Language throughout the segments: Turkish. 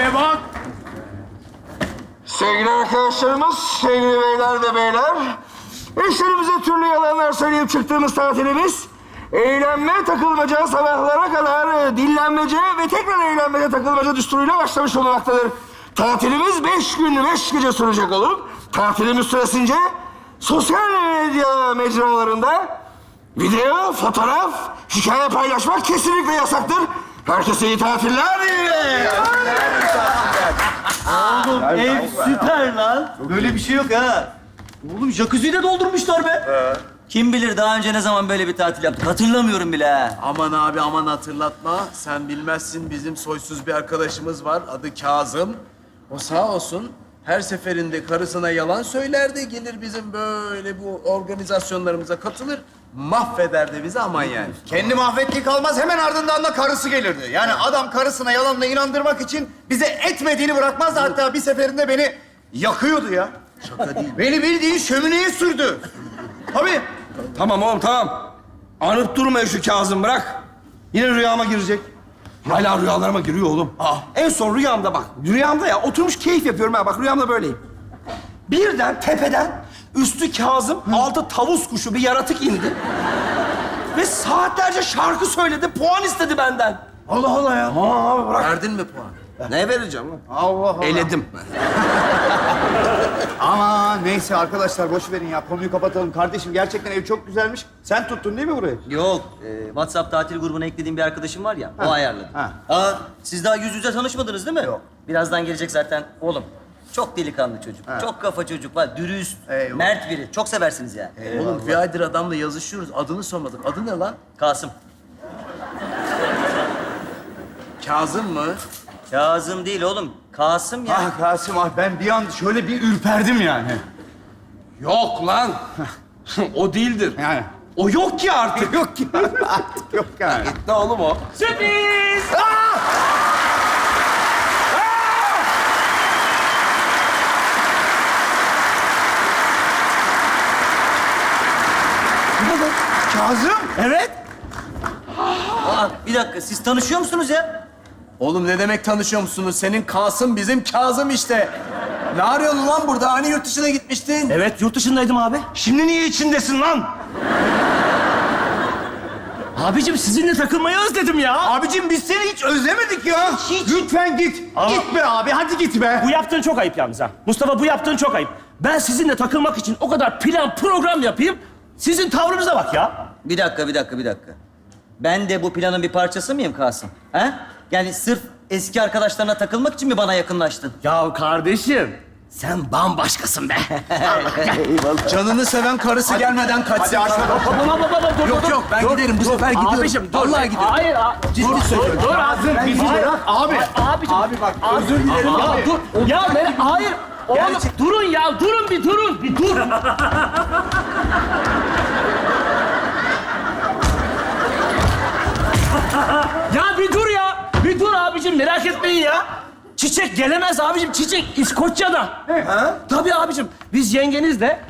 Eve bak. Sevgili arkadaşlarımız, sevgili beyler ve beyler. Eşlerimize türlü yalanlar söyleyip çıktığımız tatilimiz... ...eğlenme, takılmaca, sabahlara kadar dinlenmece ve tekrar eğlenmece, takılmaca düsturuyla başlamış olmaktadır. Tatilimiz beş gün, beş gece sürecek olup... ...tatilimiz süresince sosyal medya mecralarında... ...video, fotoğraf, hikaye paylaşmak kesinlikle yasaktır. Herkese iyi tatiller. Ev süper lan. Böyle bir şey yok ha. Oğlum jacuzziyi de doldurmuşlar be. Kim bilir daha önce ne zaman böyle bir tatil yaptık hatırlamıyorum bile ha. Aman abi aman hatırlatma. Sen bilmezsin bizim soysuz bir arkadaşımız var. Adı Kazım. O sağ olsun her seferinde karısına yalan söylerdi. Gelir bizim böyle bu organizasyonlarımıza katılır. Mahvederdi bizi aman yani. Kendi mahvettiği kalmaz hemen ardından da karısı gelirdi. Yani adam karısına yalanla inandırmak için bize etmediğini bırakmazdı. Hatta bir seferinde beni yakıyordu ya. Şaka değil. Beni bildiğin şömineye sürdü. Tabii. Tamam oğlum tamam. Anıp durma şu Kazım bırak. Yine rüyama girecek. Hala rüyalarıma giriyor oğlum. En son rüyamda bak. Rüyamda ya oturmuş keyif yapıyorum ha. Bak rüyamda böyleyim. Birden tepeden üstü Kazım, altı tavus kuşu bir yaratık indi. Ve saatlerce şarkı söyledi, puan istedi benden. Allah Allah ya. Aa abi bırak. Verdin mi puan? Ne vereceğim lan? Allah Allah. Eledim. Ama neyse arkadaşlar boş verin ya. Konuyu kapatalım. Kardeşim gerçekten ev çok güzelmiş. Sen tuttun değil mi burayı? Yok, e, WhatsApp tatil grubuna eklediğim bir arkadaşım var ya, o ayarladı. ha. Aa, siz daha yüz yüze tanışmadınız değil mi? Yok. Birazdan gelecek zaten oğlum. Çok delikanlı çocuk, çok kafa çocuk var, dürüst, Eyvallah. mert biri. Çok seversiniz yani. Oğlum bir aydır adamla yazışıyoruz. Adını sormadık. Adı ne lan? Kasım. Kazım mı? Kazım değil oğlum, Kasım ya. Ah Kasım ah ben bir an şöyle bir ürperdim yani. Yok lan. o değildir. Yani. O yok ki artık. Yok ki artık yok yani. Ne oğlum o? Sürpriz! Kazım. Evet. Aa, bir dakika, siz tanışıyor musunuz ya? Oğlum ne demek tanışıyor musunuz? Senin Kasım bizim Kazım işte. Ne arıyorsun lan burada? Hani yurt dışına gitmiştin? Evet yurt dışındaydım abi. Şimdi niye içindesin lan? Abicim sizinle takılmayı özledim ya. Abicim biz seni hiç özlemedik ya. Lütfen git. Ama- Git be abi hadi git be. Bu yaptığın çok ayıp yalnız ha. Mustafa bu yaptığın çok ayıp. Ben sizinle takılmak için o kadar plan program yapayım. Sizin tavrınıza bak ya. Bir dakika, bir dakika, bir dakika. Ben de bu planın bir parçası mıyım Kasım? Ha? Yani sırf eski arkadaşlarına takılmak için mi bana yakınlaştın? Ya kardeşim sen bambaşkasın be. Canını seven karısı gelmeden kaçsın. Baba baba baba dur Yok dur. yok ben Dur, giderim. Bu dur. sefer gidiyorum. Abicim dur. Vallahi gidiyorum. Hayır. a- Ciddi söylüyorum. Dur Azim bizi bırak abi. Abicim. Abi bak özür dilerim ya, dur. Ya ben hayır. Oğlum durun ya durun bir durun bir dur. Çiçek gelemez abicim. Çiçek İskoçya'da. Ha? Tabii abicim. Biz yengenizle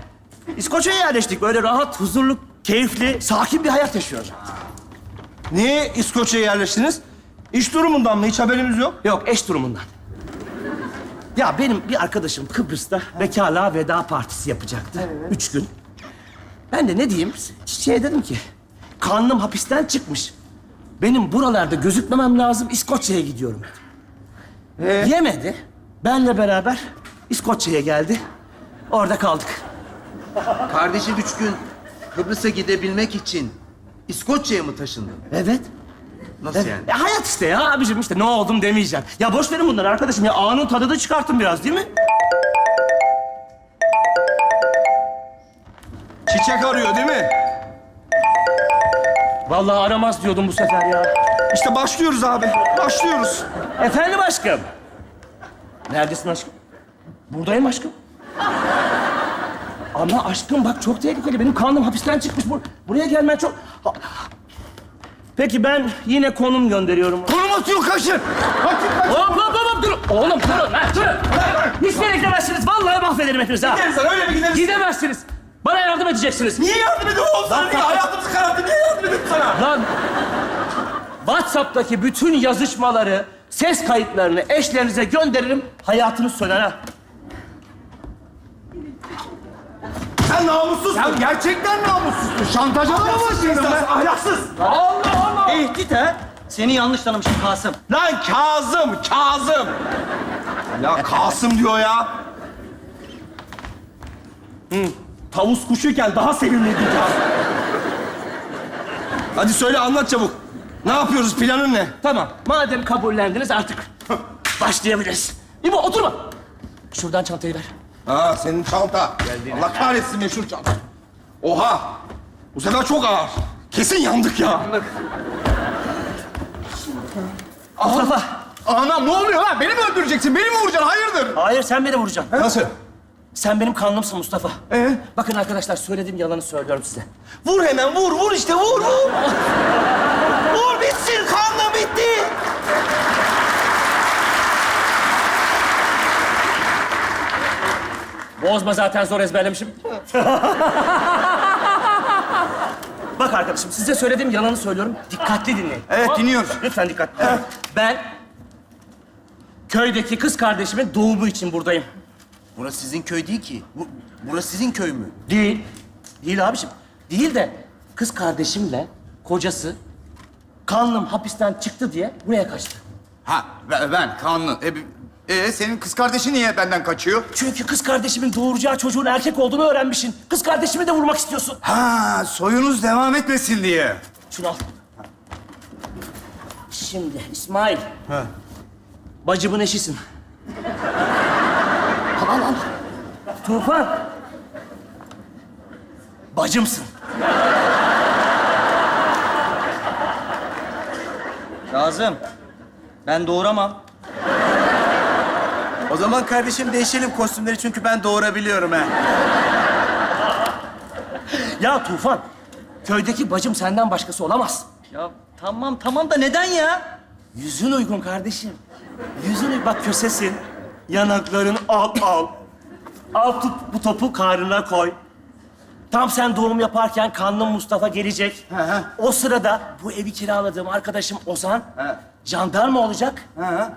İskoçya'ya yerleştik. Böyle rahat, huzurlu, keyifli, sakin bir hayat yaşıyoruz. Niye İskoçya'ya yerleştiniz? İş durumundan mı? Hiç haberimiz yok. Yok, eş durumundan. Ya benim bir arkadaşım Kıbrıs'ta bekarlığa veda partisi yapacaktı. Üç gün. Ben de ne diyeyim? Çiçeğe dedim ki, karnım hapisten çıkmış. Benim buralarda gözükmemem lazım, İskoçya'ya gidiyorum dedim. Yemedi. Benle beraber İskoçya'ya geldi. Orada kaldık. Kardeşin üç gün Kıbrıs'a gidebilmek için İskoçya'ya mı taşındın? Evet. Nasıl Evet. yani? Ya hayat işte ya abicim işte ne oldum demeyeceğim. Ya boş verin bunları arkadaşım ya anın tadını çıkartın biraz değil mi? Çiçek arıyor değil mi? Vallahi aramaz diyordum bu sefer ya. İşte başlıyoruz abi. Başlıyoruz. Efendim aşkım. Neredesin aşkım? Buradayım aşkım. Ama aşkım bak çok tehlikeli. Benim karnım hapisten çıkmış. Bur- buraya gelmen çok... Ha- Peki ben yine konum gönderiyorum. Konum atıyor kaçın. Hop hop hop hop, dur. Oğlum durun lan durun. Hiçbir yere gidemezsiniz. Vallahi mahvederim hepinizi ha. Gideriz lan öyle mi gideriz? Gidemezsiniz. Bana yardım edeceksiniz. Niye yardım ediyorsun oğlum sana? Niye hayatımızı kararttın? Niye yardım ediyorsun sana? Lan WhatsApp'taki bütün yazışmaları ses kayıtlarını eşlerinize gönderirim. Hayatınız söner ha. Sen namussuzsun. Sen gerçekten namussuzsun. Şantaja mı başladın be? Ahlaksız. Tehdit ha? Seni yanlış tanımışım Kasım. Lan Kazım, Kazım. Ya Kasım diyor ya. Tavus kuşuyken daha sevimliydi ya. Hadi söyle anlat çabuk. Ne yapıyoruz? Planın ne? Tamam, madem kabullendiniz artık başlayabiliriz. İbo oturma. Şuradan çantayı ver. Ha senin çanta. Allah kahretsin meşhur çanta. Oha. Bu sefer çok ağır. Kesin yandık ya. Mustafa. Anam ne oluyor lan? Beni mi öldüreceksin? Beni mi vuracaksın? Hayırdır? Hayır sen beni vuracaksın. Nasıl? Sen benim kanlımsın Mustafa. Ee? Bakın arkadaşlar söylediğim yalanı söylüyorum size. Vur hemen vur vur işte vur vur. vur bitsin kanla bitti. Bozma zaten zor ezberlemişim. Bak arkadaşım size söylediğim yalanı söylüyorum. Dikkatli dinleyin. Evet, Tamam? dinliyoruz. Lütfen dikkatli. Ben köydeki kız kardeşimin doğumu için buradayım. Burası sizin köy değil ki. Bu, burası sizin köy mü? Değil. Değil abiciğim. Değil de kız kardeşimle kocası kanlım hapisten çıktı diye buraya kaçtı. Ha ben, ben kanlı. E, e, senin kız kardeşin niye benden kaçıyor? Çünkü kız kardeşimin doğuracağı çocuğun erkek olduğunu öğrenmişsin. Kız kardeşimi de vurmak istiyorsun. Ha soyunuz devam etmesin diye. Şunu al. Şimdi İsmail. Bacımın eşisin. Al al al. Tufan. Bacımsın. Kazım, ben doğuramam. O zaman kardeşim değişelim kostümleri çünkü ben doğurabiliyorum ha. Ya Tufan. Köydeki bacım senden başkası olamaz. Ya tamam tamam da neden ya? Yüzün uygun kardeşim. Yüzün uy- Bak kösesin. Yanakların al al. Al tut bu topu karnına koy. Tam sen doğum yaparken kanlı Mustafa gelecek. O sırada bu evi kiraladığım arkadaşım Ozan jandarma olacak.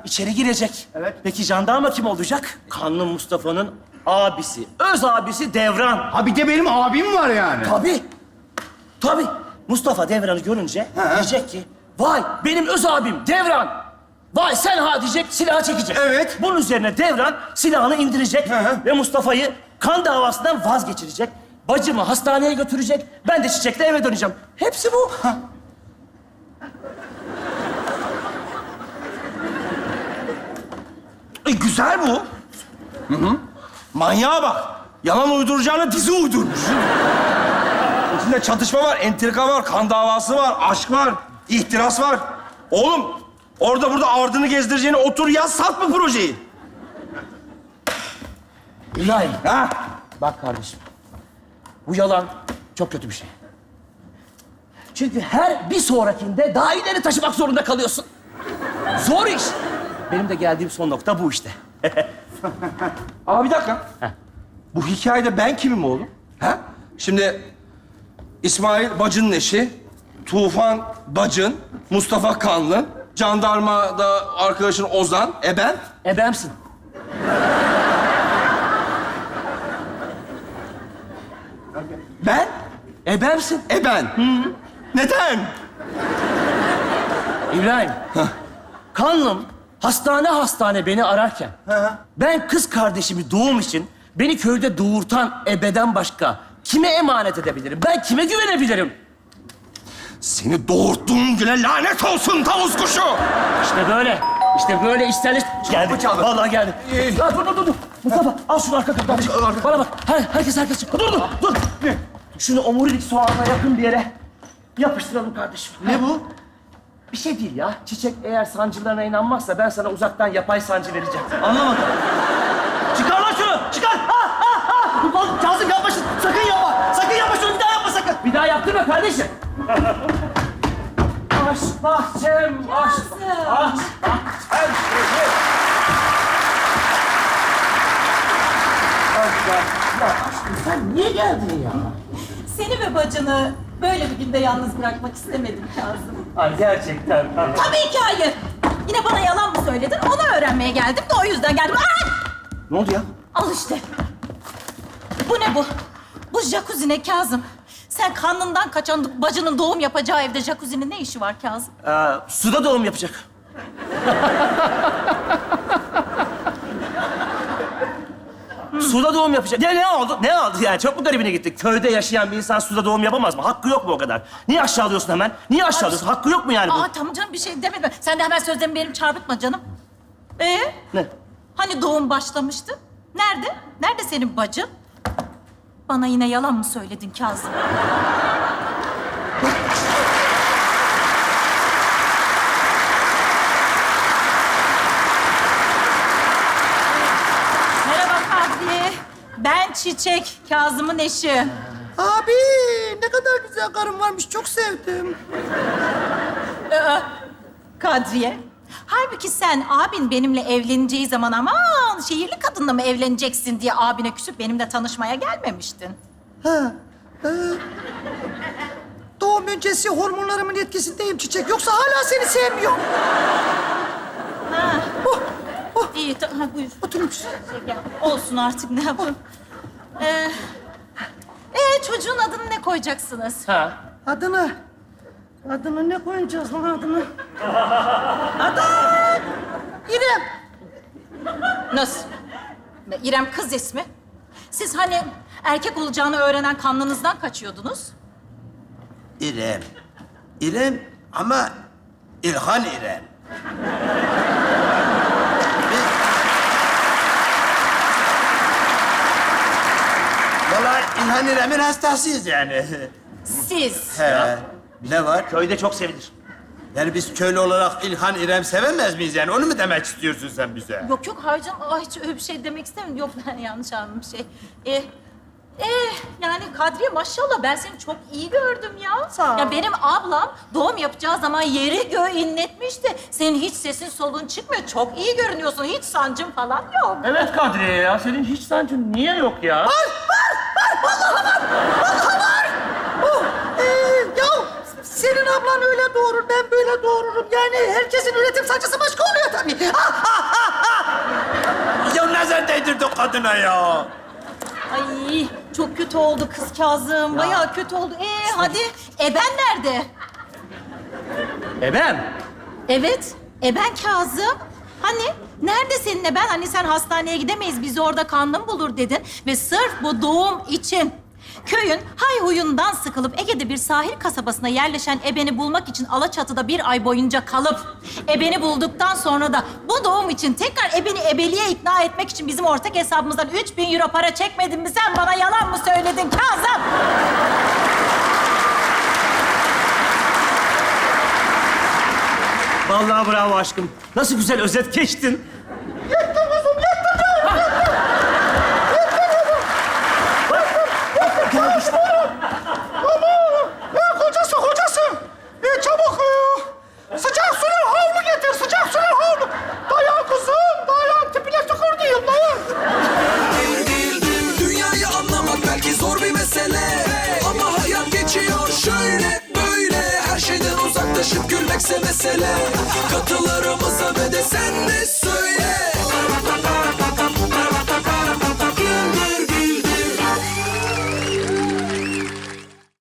içeri girecek. Evet. Peki jandarma kim olacak? Kanlı Mustafa'nın abisi, öz abisi Devran. Ha bir de benim abim var yani. Tabii. Tabii. Mustafa Devran'ı görünce diyecek ki, vay benim öz abim Devran. Vay sen ha diyecek, silahı çekecek. Evet. Bunun üzerine Devran silahını indirecek hı. ve Mustafa'yı kan davasından vazgeçirecek. Bacımı hastaneye götürecek, ben de çiçekle eve döneceğim. Hepsi bu. E, güzel bu. Hı hı. Manyağa bak. Yalan uyduracağına dizi uydurmuş. İçinde çatışma var, entrika var, kan davası var, aşk var, ihtiras var. Oğlum, orada burada ardını gezdireceğine otur yaz, sat bu projeyi. İbrahim, Ha? bak kardeşim. Bu yalan çok kötü bir şey. Çünkü her bir sonrakinde daha ileri taşımak zorunda kalıyorsun. Zor iş. Benim de geldiğim son nokta bu işte. Aa bir dakika. Bu hikayede ben kimim oğlum? Ha? Şimdi İsmail bacının eşi, Tufan bacın, Mustafa Kanlı, jandarma da arkadaşın Ozan, e ben? Ebemsin. Ben? Ebemsin. E ben. Neden? İbrahim. Kanlım hastane hastane beni ararken ben kız kardeşimi doğum için beni köyde doğurtan ebeden başka kime emanet edebilirim? Ben kime güvenebilirim? Seni doğurttuğun güne lanet olsun tavus kuşu! İşte böyle. İşte böyle isterler. Geldi. Vallahi geldi. Ya dur dur dur. dur. Mustafa al şunu arka kapıdan. Bana bak. Her, herkes herkes. Dur dur dur. Şunu omurilik soğanına yakın bir yere yapıştıralım kardeşim. Ne bu? Bir şey değil ya. Çiçek eğer sancılarına inanmazsa ben sana uzaktan yapay sancı vereceğim. Anlamadım. Çıkar lan şunu! Çıkar! Ha ha ha! Kazım yapma şunu! Sakın yapma! Sakın yapma şunu! Bir daha yapma sakın! Bir daha yaptırma kardeşim! Aşk bahçem, aşk, aşk bahçem. Ya aşkım sen niye geldin ya? Seni ve bacını böyle bir günde yalnız bırakmak istemedim Kazım. Ay gerçekten. Tabii ki hayır. Yine bana yalan mı söyledin? Onu öğrenmeye geldim de o yüzden geldim. Ay! Ne oldu ya? Al işte. Bu ne bu? Bu jacuzzi ne Kazım? Sen karnından kaçan bacının doğum yapacağı evde jacuzzi'nin ne işi var Kazım? Ee, suda doğum yapacak. suda doğum yapacak. Ya ne oldu? Ne oldu yani? Çok mu garibine gitti? Köyde yaşayan bir insan suda doğum yapamaz mı? Hakkı yok mu o kadar? Niye aşağılıyorsun hemen? Niye aşağılıyorsun? Hakkı yok mu yani bu? Aa tamam canım bir şey demedim. Sen de hemen sözlerimi benim çarpıtma canım. Ee? Ne? Hani doğum başlamıştı? Nerede? Nerede senin bacın? Bana yine yalan mı söyledin Kazım? Merhaba Kadriye. Ben Çiçek, Kazım'ın eşi. Abi ne kadar güzel karın varmış. Çok sevdim. Kadriye. Halbuki sen abin benimle evleneceği zaman aman şehirli kadınla mı evleneceksin diye abine küsüp benimle tanışmaya gelmemiştin. Ha. e, doğum öncesi hormonlarımın etkisindeyim Çiçek. Yoksa hala seni sevmiyorum. İyi, ta- ha, buyur. Oturun. Şey, gel. Olsun artık ne yapalım. Ee, ee, çocuğun adını ne koyacaksınız? Ha. Adını. Adını ne koyacağız lan adını? İrem. Nasıl? İrem kız ismi. Siz hani erkek olacağını öğrenen kanlınızdan kaçıyordunuz. İrem. İrem ama İlhan İrem. Vallahi İlhan İrem'in hastasıyız yani. Siz. He. Ne var? Köyde çok sevilir. Yani biz köylü olarak İlhan İrem sevemez miyiz yani? Onu mu demek istiyorsun sen bize? Yok yok hayır canım. Ay, hiç öyle bir şey demek istemiyorum. Yok ben yanlış anladım şey. Ee, ee, yani Kadriye maşallah ben seni çok iyi gördüm ya. Sağ ol. Ya benim ablam doğum yapacağı zaman yeri göğü inletmişti. Senin hiç sesin soluğun çıkmıyor. Çok iyi görünüyorsun. Hiç sancın falan yok. Evet Kadriye ya. Senin hiç sancın niye yok ya? Oh, ee, senin ablan öyle doğurur, ben böyle doğururum. Yani herkesin üretim sancısı başka oluyor tabii. Ah, Ya nazar değdirdik kadına ya. Ay çok kötü oldu kız Kazım. Bayağı kötü oldu. Ee hadi eben nerede? Ebem. Evet, eben Kazım. Hani nerede senin eben? Hani sen hastaneye gidemeyiz, bizi orada kandım bulur dedin. Ve sırf bu doğum için köyün hay huyundan sıkılıp Ege'de bir sahil kasabasına yerleşen ebeni bulmak için Alaçatı'da bir ay boyunca kalıp ebeni bulduktan sonra da bu doğum için tekrar ebeni ebeliğe ikna etmek için bizim ortak hesabımızdan 3000 euro para çekmedin mi? Sen bana yalan mı söyledin Kazım? Vallahi bravo aşkım. Nasıl güzel özet geçtin.